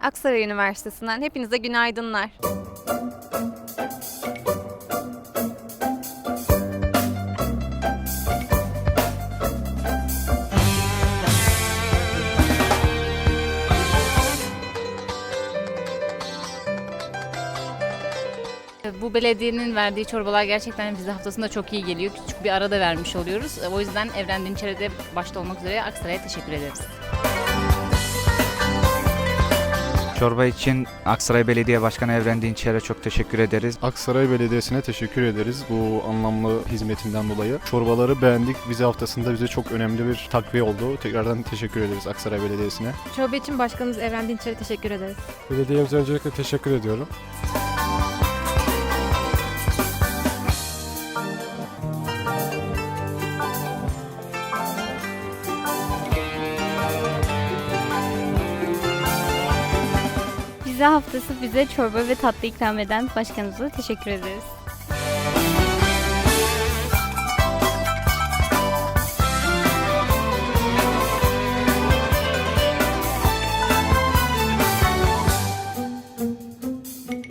Aksaray Üniversitesi'nden hepinize günaydınlar. Bu belediyenin verdiği çorbalar gerçekten bize haftasında çok iyi geliyor. Küçük bir ara da vermiş oluyoruz. O yüzden Evren Dinçere'de başta olmak üzere Aksaray'a teşekkür ederiz. Çorba için Aksaray Belediye Başkanı Evren Dinçer'e çok teşekkür ederiz. Aksaray Belediyesi'ne teşekkür ederiz bu anlamlı hizmetinden dolayı. Çorbaları beğendik. Vize haftasında bize çok önemli bir takviye oldu. Tekrardan teşekkür ederiz Aksaray Belediyesi'ne. Çorba için başkanımız Evren Dinçer'e teşekkür ederiz. Belediyemize öncelikle teşekkür ediyorum. Vize haftası bize çorba ve tatlı ikram eden başkanımıza teşekkür ederiz.